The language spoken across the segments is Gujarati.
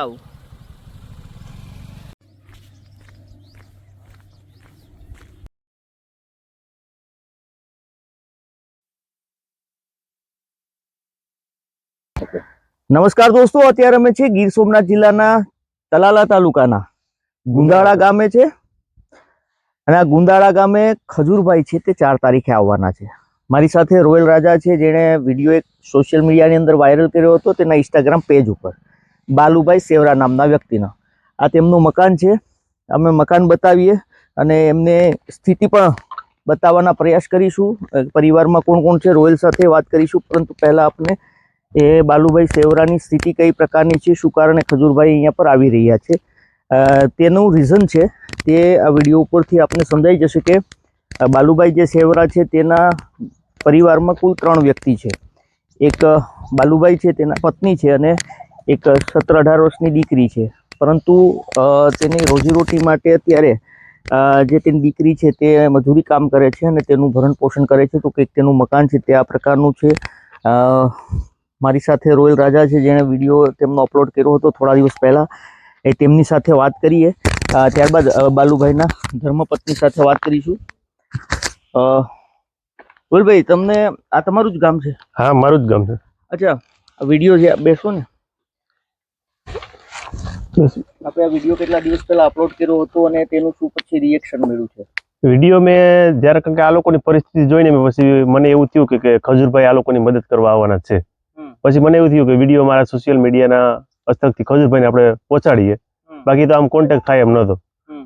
આવું નમસ્કાર દોસ્તો, અત્યારે અમે છીએ ગીર સોમનાથ જિલ્લાના તલાલા તાલુકાના. ગુંદાળા ગામે છે. અને આ ગુંદાળા ગામે ખજૂરભાઈ છે તે ચાર તારીખે આવવાના છે. મારી સાથે રોયલ રાજા છે, જેણે વીડિયો એક સોશિયલ મીડિયાની અંદર વાયરલ કર્યો હતો તેના ઇન્સ્ટાગ્રામ પેજ ઉપર. બાલુભાઈ સેવરા નામના વ્યક્તિના. આ તેમનું મકાન છે. અમે મકાન બતાવીએ અને એમને સ્થિતિ પણ બતાવવાના પ્રયાસ કરીશું. પરિવારમાં કોણ કોણ છે રોયલ સાથે વાત કરીશું. પરંતુ પહેલાં આપણે એ બાલુભાઈ સેવરાની સ્થિતિ કઈ પ્રકારની છે, શું કારણે ખજૂરભાઈ અહીંયા પર આવી રહ્યા છે? તેનું રીઝન છે. તે આ વીડિયો ઉપરથી આપને સમજાઈ જશે કે બાલુભાઈ જે સેવરા છે તેના પરિવારમાં કુલ ત્રણ વ્યક્તિ છે. એક બાલુભાઈ છે, તેના પત્ની છે અને એક સત્તર અઢાર વર્ષની દીકરી છે. પરંતુ તેની રોજીરોટી માટે અત્યારે જે તેની દીકરી છે તે મજૂરી કામ કરે છે અને તેનું ભરણ પોષણ કરે છે તો કંઈક તેનું મકાન છે તે આ પ્રકારનું છે. મારી સાથે રોયલ રાજા છે જેણે વીડિયો તેમનો અપલોડ કર્યો હતો થોડા દિવસ પહેલાં. એ તેમની સાથે વાત કરીએ. ત્યારબાદ બાલુભાઈના ધર્મપત્ની સાથે વાત કરીશું. બોલભાઈ તમને આ તમારું જ ગામ છે? હા મારું જ ગામ છે. અચ્છા વીડિયો જે બેસો ને. આપણે આ વીડિયો કેટલા દિવસ પહેલા અપલોડ કર્યો હતો અને તેનું શું પછી રિએક્શન મળ્યું છે? વીડિયો મેં જ્યારે કારણ કે આ લોકોની પરિસ્થિતિ જોઈને મેં પછી મને એવું થયું કે ખજૂરભાઈ આ લોકોની મદદ કરવા આવવાના છે. પછી મને એવું થયું કે વીડિયો મારા સોશિયલ મીડિયાના હસ્તકથી ખજૂરભાઈને આપણે પહોંચાડીએ. બાકી તો આમ કોન્ટેક્ટ થાય એમ નહોતો.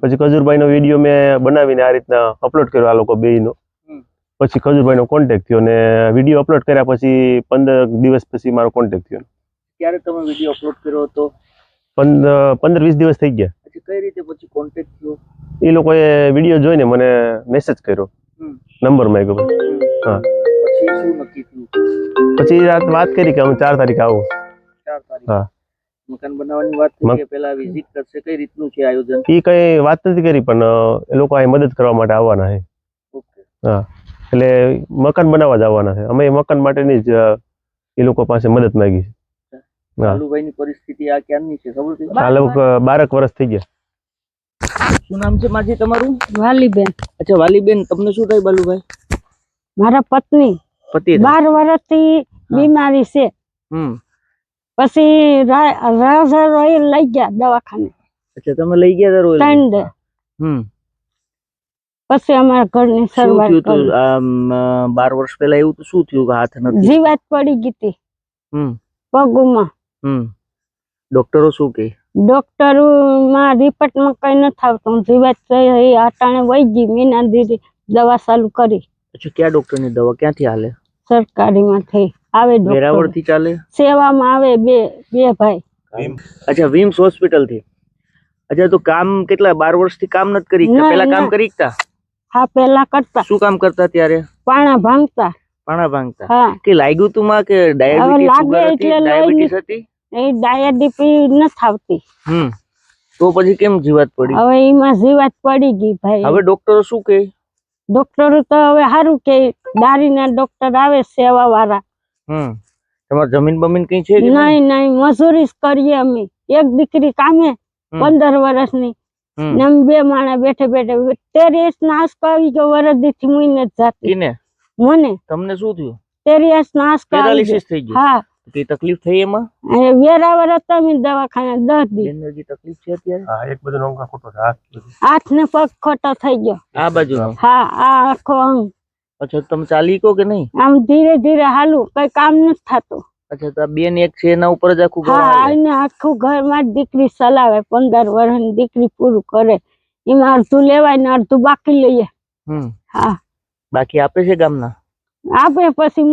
પછી ખજૂરભાઈનો વીડિયો મેં બનાવીને આ રીતના અપલોડ કર્યો આ લોકો બેયનો. નો પછી ખજૂરભાઈનો કોન્ટેક્ટ થયો અને વીડિયો અપલોડ કર્યા પછી પંદર દિવસ પછી મારો કોન્ટેક્ટ થયો. ક્યારે તમે વીડિયો અપલોડ કર્યો હતો? પંદર વીસ દિવસ થઈ ગયા. કઈ રીતે પછી કોન્ટેક્ટ થયો? એ લોકોએ વીડિયો જોઈને મને મેસેજ કર્યો. નંબર માંગ્યો હા. પછી રાત વાત કરી કે હું ચાર તારીખે આવું. હા. મકાન બનાવવાની વાત થઈ કે પેલા વિઝિટ કરશે? કઈ રીતનું છે આયોજન? એ કઈ વાત નથી કરી પણ એ લોકો અહીં મદદ કરવા માટે આવવાના છે. ઓકે. એટલે મકાન બનાવવા જ આવવાના છે. અમે મકાન માટેની જ એ લોકો પાસે મદદ માંગી છે. હા. બાલુભાઈની પરિસ્થિતિ આ ક્યારની છે? ખબર છે? આ લોકો બારક વર્ષ થઈ ગયા. શું નામ છે માજી તમારું? વાલીબેન. અચ્છા વાલીબેન તમને શું થાય બાલુભાઈ? મારા પત્ની. પતિ બાર વર્ષથી બીમારી છે. હમ. પછી રા- રાજા રોયલ લઈ ગયા દવાખાને. અચ્છા તમે લઈ ગયા હતા રોયલ? ત્રણ દે. હમ. પછી અમારા ઘરની ની શરૂઆત કરી. બાર વર્ષ પહેલા એવું તો શું થયું હાથ નથી? જીવાત પડી ગઈ હતી. હમ. પગમાં. હમ. ડોક્ટરો શું કહે? ડોક્ટરો માં રિપોર્ટમાં કઈ ન આવતું જીવાત છે અટાણે વહી ગઈ. મીના દીદી દવા ચાલુ કરી. અચ્છા કયા ડોક્ટરની દવા? ક્યાંથી હાલે? સરકારીમાં થઈ આવે ડોક્ટર. વેરાવળથી ચાલે? સેવામાં આવે બે બે ભાઈ. અચ્છા વિમ્સ હોસ્પિટલથી અચ્છા તો કામ કેટલા બાર વર્ષથી કામ નથી કરી પેલા કામ. કરી શકતા? હા પેલા કરતા. શું કામ કરતા ત્યારે? પાણા ભાંગતા. પાણા ભાંગતા. કે લાગ્યું તું માં કે ડાયાબિટીસ સુગર હતી? ડાયાબિટીસ હતી? એ નથી આવતી. હમ. તો પછી કેમ જીવાત પડી? હવે એમાં જીવાત પડી ગઈ ભાઈ. હવે ડોક્ટરો શું કહે ડોક્ટરો તો હવે સારું કે દારીના ડોક્ટર આવે સેવા વાળા હમ. તમારે જમીન બમીન કઈ છે નહીં? નહીં મજૂરી જ કરીએ અમે. એક દીકરી કામે પંદર વર્ષની. હમ. ને બે માણસ બેઠે બેઠે. તેરીસ નાશ આવી ગયો વરદી થી મુઈ નથી જાતી મને. તમને શું થયું? તેરીસ નાશ આવી પેરાલિસિસ થઈ ગયું. હા. કઈ તકલીફ થઈ એમાં? અને વેરાવર હતા અમે દવાખાના દસ દી. બેનને તકલીફ છે અત્યારે? હા એક બધો નોંકા ખોટો છે હાથ હાથ ને પગ ખોટો થઈ ગયો. આ બાજુ હા આ આખો અંગ. અચ્છા તમે ચાલી કો કે નહીં? આમ ધીરે ધીરે હાલું કઈ કામ નથી થતું. અચ્છા તો બેન એક છે એના ઉપર જ આખું ઘર હા એને આખું ઘરમાં જ દીકરી ચલાવે પંદર વર્ષની દીકરી પૂરું કરે. એમાં અડધું લેવાય ને અડધું બાકી લઈએ. હમ. હા. બાકી આપે છે ગામના? આપે પછી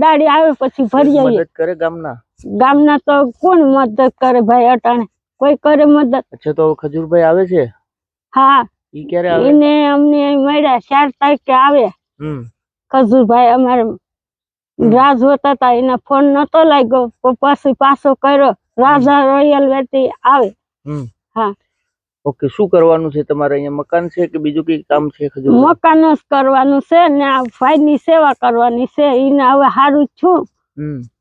દાડી આવે પછી ભરી આવીએ મદદ કરે ગામના? ગામના તો કોણ મદદ કરે ભાઈ અટાણે? કોઈ કરે મદદ. અચ્છા તો ખજૂરભાઈ આવે છે? હા. ઈ ક્યારે આવે? એને અમને મળ્યા ચાર તારીખે આવે. હમ. ખજૂરભાઈ અમારે રાહ જોતા હતા એના ફોન નતો લાગ્યો. પછી પાછો કર્યો. રાજા રોયલ વેટી આવે. હા. ઓકે શું કરવાનું છે તમારે અહીંયા? મકાન છે કે બીજું કઈ કામ છે ખજૂર મકાન જ કરવાનું છે ને આ ભાઈ ની સેવા કરવાની છે. એને હવે હારું છું.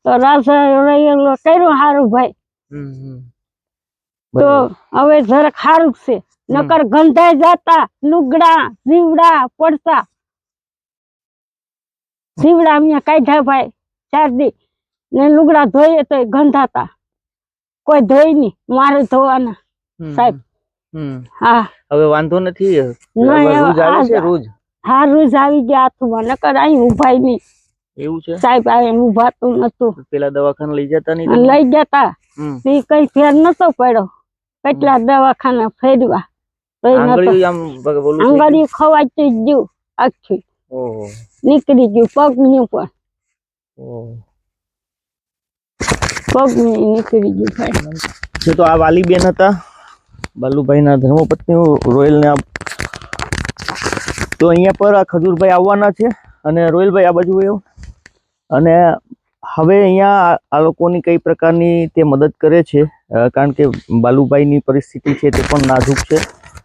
તો રાજા રોયલ કર્યું હારું ભાઈ. તો હવે જરાક સારું છે. નકર ગંધાઈ જતા લુગડા જીવડા પડતા. જીવડા અહીંયા કાઢ્યા ભાઈ ચાર દી. ને લુગડા ધોઈએ તો ગંધાતા. કોઈ ધોઈ નહીં મારે ધોવાના. સાહેબ. હા. હવે વાંધો નથી. રોજ આવે છે રોજ. હા રોજ આવી ગયા હાથમાં નકર અહીં ઉભાઈ નહીં. એવું છે? સાહેબ ઉભાતું નતું પેલા દવાખાને લઈ જતા નહીં લઈ જતા. તે કઈ ફેર નતો પડ્યો. કેટલા દવાખાના ફેરવા? આંગળીયું ખવાતી ગયું આખી. નીકળી ગયું પગનું પણ. પગનું નીકળી ગયું ભાઈ. તો આ વાલીબેન હતા. બાલુભાઈના ધર્મપત્ની રોયલને આ તો અહીંયા પર આ ખજૂરભાઈ આવવાના છે અને રોયલભાઈ આ બાજુ એવું અને હવે અહીંયા આ- લોકોની કઈ પ્રકારની તે મદદ કરે છે કારણ કે બાલુભાઈની પરિસ્થિતિ છે તે પણ નાજુક છે.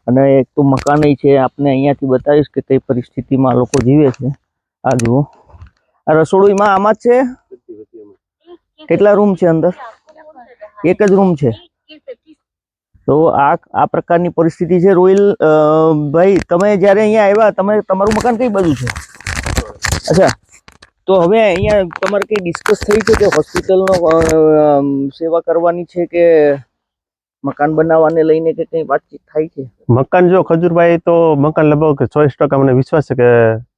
અને એક તો મકાન છે, આપને અહીંયાથી બતાવીશ કે કઈ પરિસ્થિતિમાં લોકો જીવે છે. આ જુઓ. આ રસોડુંમાં આમાં જ છે? કેટલા રૂમ છે અંદર? એક જ રૂમ છે. તો આ આ પ્રકારની પરિસ્થિતિ છે. રોયલ ભાઈ તમે જ્યારે અહીંયા આવ્યા તમે તમારું મકાન કઈ બાજુ છે? અચ્છા. તો હવે અહીંયા તમારે કઈ ડિસ્કસ થઈ છે કે હોસ્પિટલનો સેવા કરવાની છે કે મકાન બનાવવાને લઈને કે કઈ વાતચીત થાય છે? મકાન જો ખજૂરભાઈ તો મકાન લગભગ ચોવીસ ટકા મને વિશ્વાસ છે કે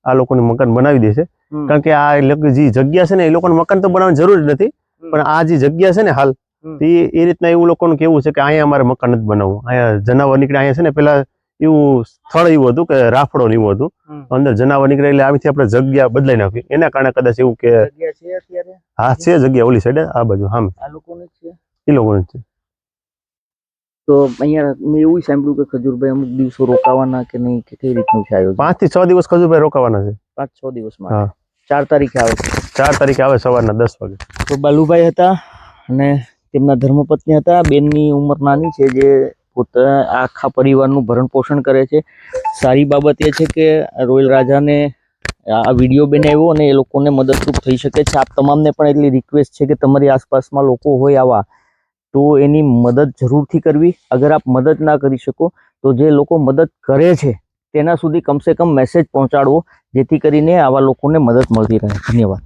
આ લોકોને મકાન બનાવી દેશે કારણ કે આ જે જગ્યા છે ને એ લોકોને મકાન તો બનાવવાની જરૂર જ નથી. પણ આ જે જગ્યા છે ને હાલ એ રીતના એવું લોકોનું કેવું છે કે અહીંયા અમારે મકાન નથી બનાવવું. અહીંયા જનાવર નીકળે અહીંયા છે ને પેલા એવું સ્થળ એવું હતું કે રાફડો ને એવું હતું. અંદર જનાવર નીકળે એટલે આવીથી આપણે જગ્યા બદલાઈ નાખી એના કારણે કદાચ એવું કે છે હા છે જગ્યા ઓલી સાઈડે આ બાજુ હા. એ લોકોને છે? તો અહીંયા મેં એવું સાંભળ્યું કે ખજૂરભાઈ અમુક દિવસો રોકાવાના કે નહીં કે કઈ રીતનું છે આયોજન? પાંચથી છ દિવસ ખજૂરભાઈ રોકાવાના છે. પાંચ છ દિવસ હા. ચાર તારીખે આવે ચાર તારીખે આવે સવારના દસ વાગે. તો બાલુભાઈ હતા અને તેમના ધર્મપત્ની હતા. બેનની ઉંમર નાની છે જે પોતા આખા પરિવારનું ભરણ પોષણ કરે છે. સારી બાબત એ છે કે રોયલ રાજાને આ વીડિયો બનાવ્યો અને એ લોકોને મદદરૂપ થઈ શકે છે. આપ તમામને પણ એટલી રિક્વેસ્ટ છે કે તમારી આસપાસમાં લોકો હોય આવા, તો એની મદદ જરૂરથી કરવી. અગર આપ મદદ ના કરી શકો, તો જે લોકો મદદ કરે છે, તેના સુધી કમસે કમ મેસેજ પહોંચાડવો, જેથી કરીને આવા લોકોને મદદ મળતી રહે. ધન્યવાદ.